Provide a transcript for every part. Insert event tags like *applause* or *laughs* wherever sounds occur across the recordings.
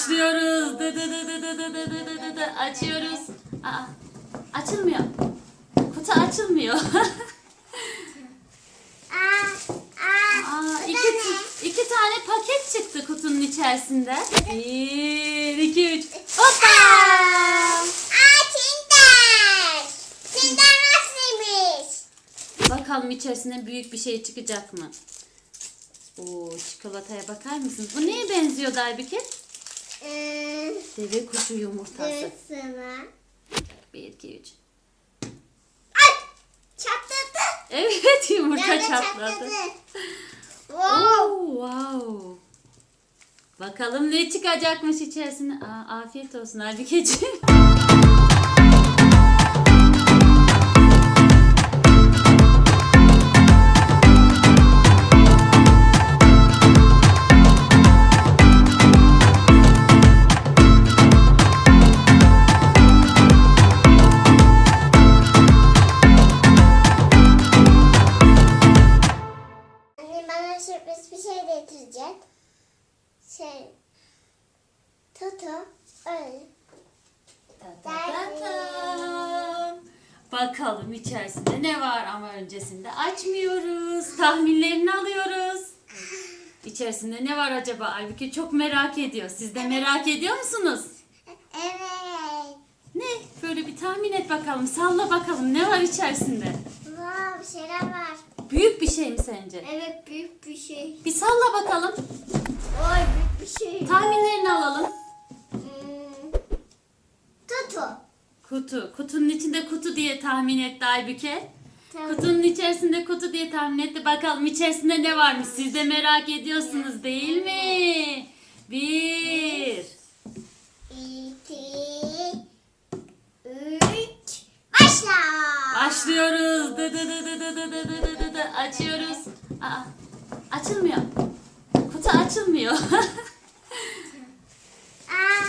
Başlıyoruz. Dı dı dı dı dı dı dı dı dı dı. Açıyoruz. Aa, açılmıyor. Kutu açılmıyor. *laughs* Aa, iki, iki tane paket çıktı kutunun içerisinde. Bir, iki, üç. Hoppa! Bakalım içerisinde büyük bir şey çıkacak mı? Oo, çikolataya bakar mısınız? Bu neye benziyor Aybüke? Ee, Deve kuşu yumurtası. Dırsına. Bir, iki, üç. Ay, çatladı. Evet yumurta çatladı. Wow. Oo, wow. Bakalım ne çıkacakmış içerisinde. Aa, afiyet olsun Aybükeciğim. Bakalım içerisinde ne var ama öncesinde açmıyoruz. Tahminlerini alıyoruz. İçerisinde ne var acaba? Aybüke çok merak ediyor. Siz de merak ediyor musunuz? Evet. Ne? Böyle bir tahmin et bakalım. Salla bakalım. Ne var içerisinde? Wow, bir şeyler var. Büyük bir şey mi sence? Evet büyük bir şey. Bir salla bakalım. Oy büyük bir şey. Tahminlerini alalım. Kutu. Kutunun içinde kutu diye tahmin etti Aybüke. Tamam. Kutunun içerisinde kutu diye tahmin etti. Bakalım içerisinde ne varmış? Siz de merak ediyorsunuz değil mi? Bir. İki. Üç. Başla. Başlıyoruz. Dı dı dı dı dı dı dı dı dı dı. Açıyoruz. Aa, açılmıyor. Kutu açılmıyor. *laughs* Aa,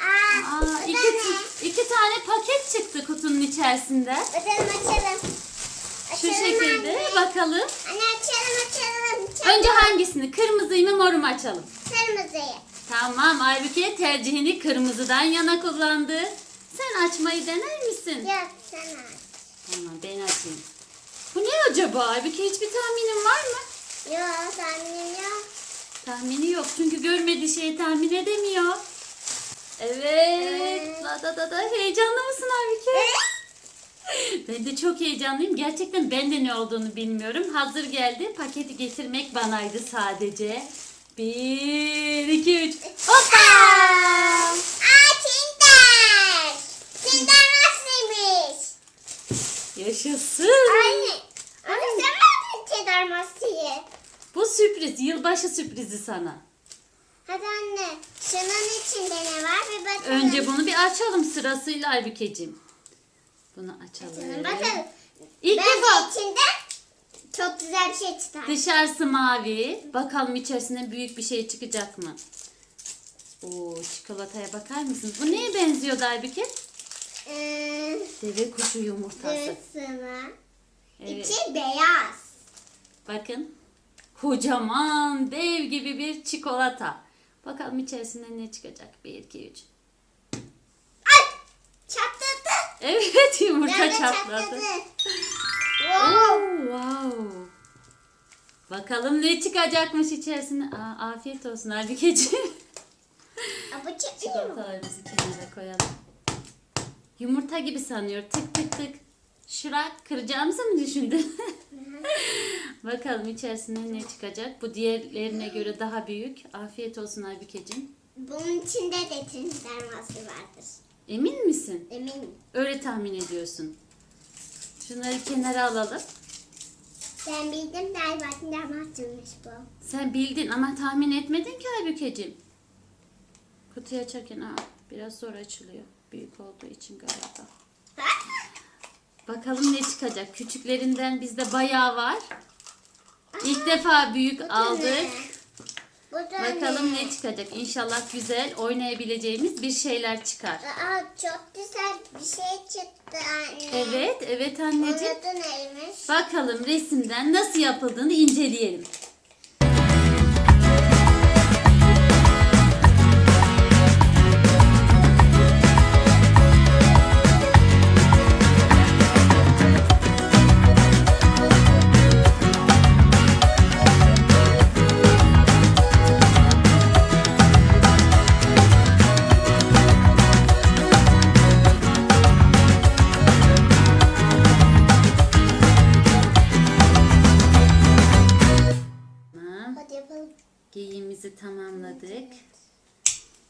aa, Aa, bu da iki, ne? iki tane paket çıktı kutunun içerisinde. Bakalım açalım. Şu Açalım şekilde anne. bakalım. Anne açalım açalım. açalım. Önce hangisini? Kırmızıyı mı moru mu açalım? Kırmızıyı. Tamam Aybüke tercihini kırmızıdan yana kullandı. Sen açmayı dener misin? Yok sen aç. Tamam ben açayım. Bu ne acaba Aybüke hiçbir tahminin var mı? Yok tahminim yok. Tahmini yok çünkü görmediği şeyi tahmin edemiyor. Evet. Da da da da heyecanlı mısın Aybüke? Ben de çok heyecanlıyım. Gerçekten ben de ne olduğunu bilmiyorum. Hazır geldi. Paketi getirmek banaydı sadece. Bir, iki, üç. Hoppa! Aa, Kinder. Kinder nasılmış? Yaşasın. Anne. Anne sen verdin Kinder masayı. Bu sürpriz. Yılbaşı sürprizi sana. Hadi anne. Şunun içinde ne var bir bakalım. Önce bunu bir açalım sırasıyla Aybükeciğim. Bunu açalım. Açalım, Bakalım. İlk Bence defa içinde çok güzel bir şey çıkar. dışarısı mavi. Bakalım içerisinde büyük bir şey çıkacak mı? Oo, çikolataya bakar mısınız? Bu neye benziyor Aybüke? Ee, Deve kuşu yumurtası. Dırsına. Evet. İçi beyaz. Bakın. Kocaman dev gibi bir çikolata. Bakalım içerisinde ne çıkacak? 1, 2, 3. Ay! Çatladı. Evet *laughs* yumurta Nerede çatladı. Wow. Oo, wow. Bakalım ne çıkacakmış içerisinde. Aa, afiyet olsun. Aa, Bu çıkıyor. Çikolatalarımızı kenara koyalım. Yumurta gibi sanıyor. Tık tık tık. Şırak kıracağımızı mı düşündün? *laughs* Bakalım içerisinde ne çıkacak. Bu diğerlerine göre daha büyük. Afiyet olsun Aybükeciğim. Bunun içinde de masası vardır. Emin misin? Eminim. Öyle tahmin ediyorsun. Şunları kenara alalım. Ben bildim galiba Kinder masasıymış bu. Sen bildin ama tahmin etmedin ki Aybükeciğim. Kutuyu açarken aa, biraz zor açılıyor. Büyük olduğu için galiba. *laughs* Bakalım ne çıkacak. Küçüklerinden bizde bayağı var. İlk defa büyük Bu da aldık. ne? Bu da Bakalım ne çıkacak. İnşallah güzel oynayabileceğimiz bir şeyler çıkar. Aa, çok güzel bir şey çıktı anne. Evet, evet Onun anneciğim. adı neymiş? Bakalım resimden nasıl yapıldığını inceleyelim. Geyiğimizi tamamladık.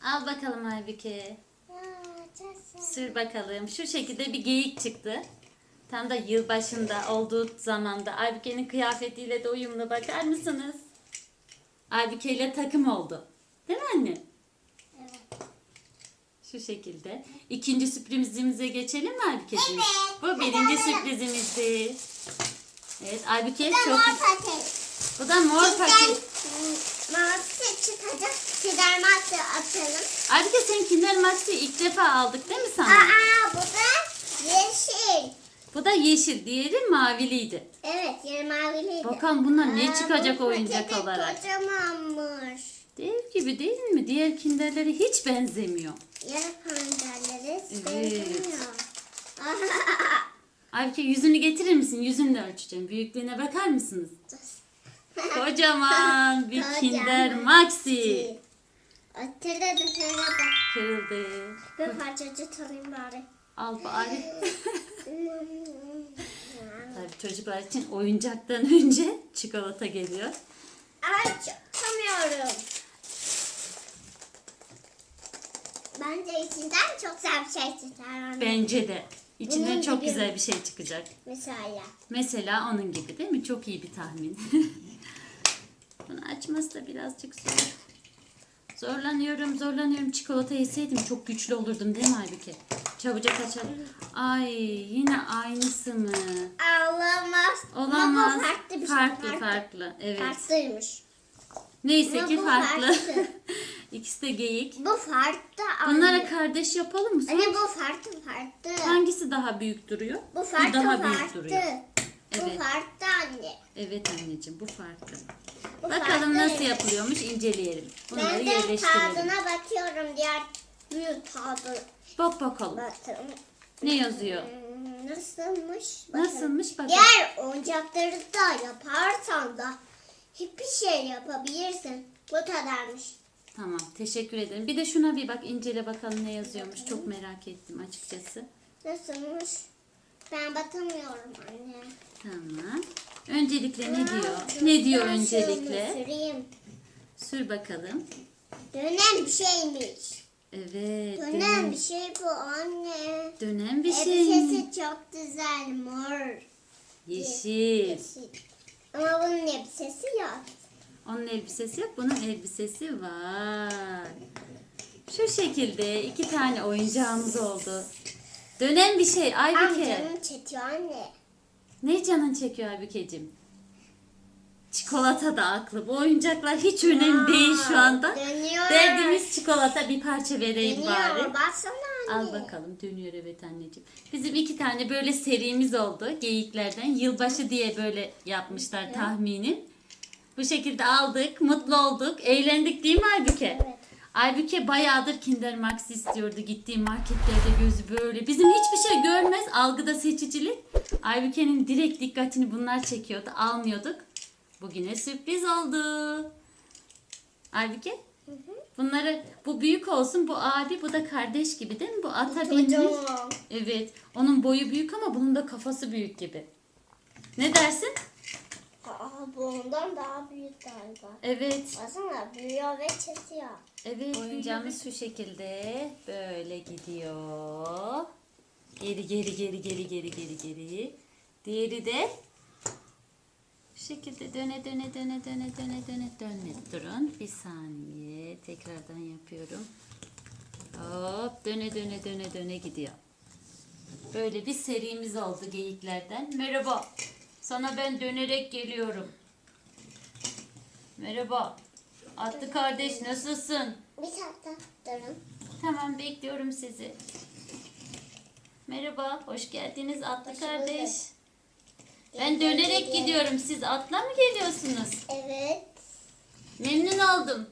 Al bakalım Aybüke. Sür bakalım. Şu şekilde bir geyik çıktı. Tam da yılbaşında olduğu zamanda Aybüke'nin kıyafetiyle de uyumlu bakar mısınız? Aybüke ile takım oldu. Değil mi anne? Evet. Şu şekilde. İkinci sürprizimize geçelim mi Aybüke'ciğim? Evet. Bu birinci sürprizimizdi. Evet Aybüke Bu da çok... mor paket. Bu da mor paket. Mağazı çıkacak. Sizden mağazı atalım. Aybüke sen Kinder Max'i ilk defa aldık değil mi sana? Aa bu da yeşil. Bu da yeşil, diğeri maviliydi. Evet yarı maviliydi. Bakalım bunlar ne çıkacak bu oyuncak olarak. Kocamanmış. Dev gibi değil mi? Diğer kinderlere hiç benzemiyor. Yarı pancarları Evet. benzemiyor. *laughs* Aybüke yüzünü getirir misin? Yüzünle ölçeceğim. Büyüklüğüne bakar mısınız? Kocaman bir. *laughs* Kinder Maxi. Ötede de şöyle de. Kırıldı. Bir parçacık alayım bari. Al bari. *laughs* Tabii çocuklar için oyuncaktan önce çikolata geliyor. Ay çıkamıyorum. Bence içinden çok güzel bir şey çıkar. anne. Bence de. İçinden Bunun çok gibi. güzel bir şey çıkacak. Mesela. Mesela onun gibi değil mi? Çok iyi bir tahmin. *laughs* Bunu açması da birazcık zor. Zorlanıyorum, zorlanıyorum. Çikolata yeseydim çok güçlü olurdum değil mi Aybüke? Çabucak açalım. Ay yine aynısı mı? Olamaz. Olamaz. Ama bu farklı bir şey. farklı, farklı. Evet. Farklıymış. Neyse Ama ki bu farklı. farklı. *laughs* İkisi de geyik. Bu farklı anne. Bunlara kardeş yapalım mı? Anne bu farklı farklı. Hangisi daha büyük duruyor? Bu farklı daha farklı. büyük duruyor. Bu Evet. farklı anne. Evet anneciğim bu farklı. Bu Bakalım farklı. nasıl yapılıyormuş inceleyelim. Bunları Ben de tadına bakıyorum diğer büyük tadı. Bak bakalım. Bakın. Ne yazıyor? Hmm, Nasılmış? Bakın. Nasılmış bakalım. Diğer oyuncakları da yaparsan da hiçbir şey yapabilirsin. Bu kadarmış. Tamam teşekkür ederim. Bir de şuna bir bak incele bakalım ne yazıyormuş. Çok merak ettim açıkçası. Nasılmış? Ben bakamıyorum anne. Tamam. Öncelikle ne diyor? Ne diyor Ben öncelikle? süreyim. Sür bakalım. Dönen bir şeymiş. Evet. Dönen Dönen, bir şey bu anne. dönen bir şey. Elbisesi çok güzel mor. Yeşil. Yeşil. Ama bunun elbisesi yok. Onun elbisesi yok. Bunun elbisesi var. Şu şekilde iki tane oyuncağımız oldu. Dönen bir şey Aybüke. Amcanın çekiyor anne. Ne canın çekiyor Aybükeciğim? Çikolata da aklı. Bu oyuncaklar hiç önemli değil şu anda. Dönüyor. Derdimiz çikolata bir parça vereyim Dönüyor. bari. Baksana anne. Al bakalım dönüyor evet anneciğim. Bizim iki tane böyle serimiz oldu geyiklerden. Yılbaşı diye böyle yapmışlar tahminim. Bu şekilde aldık, mutlu olduk, eğlendik değil mi Aybüke? Evet. Aybüke bayağıdır Kinder Max istiyordu. Gittiği marketlerde gözü böyle. Bizim hiçbir şey görmez. Algıda seçicilik. Aybüke'nin direkt dikkatini bunlar çekiyordu. Almıyorduk. Bugüne sürpriz oldu. Aybüke? Bunları bu büyük olsun, bu abi, bu da kardeş gibi değil mi? Bu ata binmiş. Evet. Onun boyu büyük ama bunun da kafası büyük gibi. Ne dersin? Aa, bu ondan daha büyük galiba. Evet. Baksana büyüyor ve çekiyor. Evet. Oyuncağımız *laughs* şu şekilde böyle gidiyor. Geri geri geri geri geri geri geri. Diğeri de şu şekilde döne döne döne döne döne döne döne. Durun bir saniye. Tekrardan yapıyorum. Hop döne döne döne döne gidiyor. Böyle bir serimiz oldu geyiklerden. Merhaba. Sana ben dönerek geliyorum. Merhaba. Atlı kardeş nasılsın? Bir dakika durun. Tamam bekliyorum sizi. Merhaba, hoş geldiniz Atlı Hoş kardeş. bulduk. Ben dönerek gidiyorum. Siz atla mı geliyorsunuz? Evet. Memnun oldum.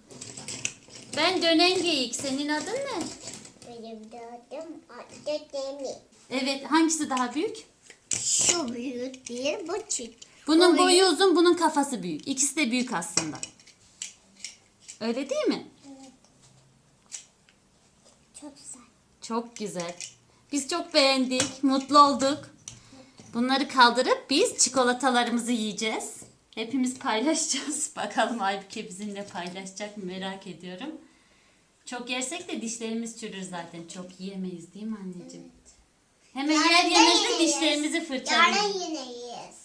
Ben dönen geyik. Senin adın ne? Benim de adım Adde Demir. Evet, hangisi daha büyük? Şu büyük bir bu küçük. Bunun Bu boyu uzun, bunun kafası büyük. İkisi de büyük aslında. Öyle değil mi? Çok güzel. Çok güzel. Biz çok beğendik, mutlu olduk. Bunları kaldırıp biz çikolatalarımızı yiyeceğiz. Hepimiz paylaşacağız. *laughs* Bakalım Aybüke bizimle paylaşacak mı merak ediyorum. Çok yersek de dişlerimiz çürür zaten. Çok yiyemeyiz değil mi anneciğim? Hemen yer Yarın da fırçalayalım. Yarın yine yeriz.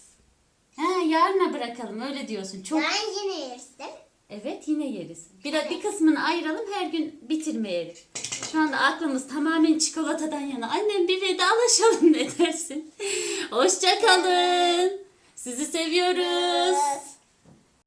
Ha, yarına bırakalım öyle diyorsun. Çok Yarın yine yeriz değil mi? Evet yine yeriz. Bir, bir kısmını ayıralım her gün bitirmeyelim. Şu anda aklımız tamamen çikolatadan yana. Annem bir vedalaşalım *laughs* ne dersin? Hoşça kalın. Sizi seviyoruz. Evet.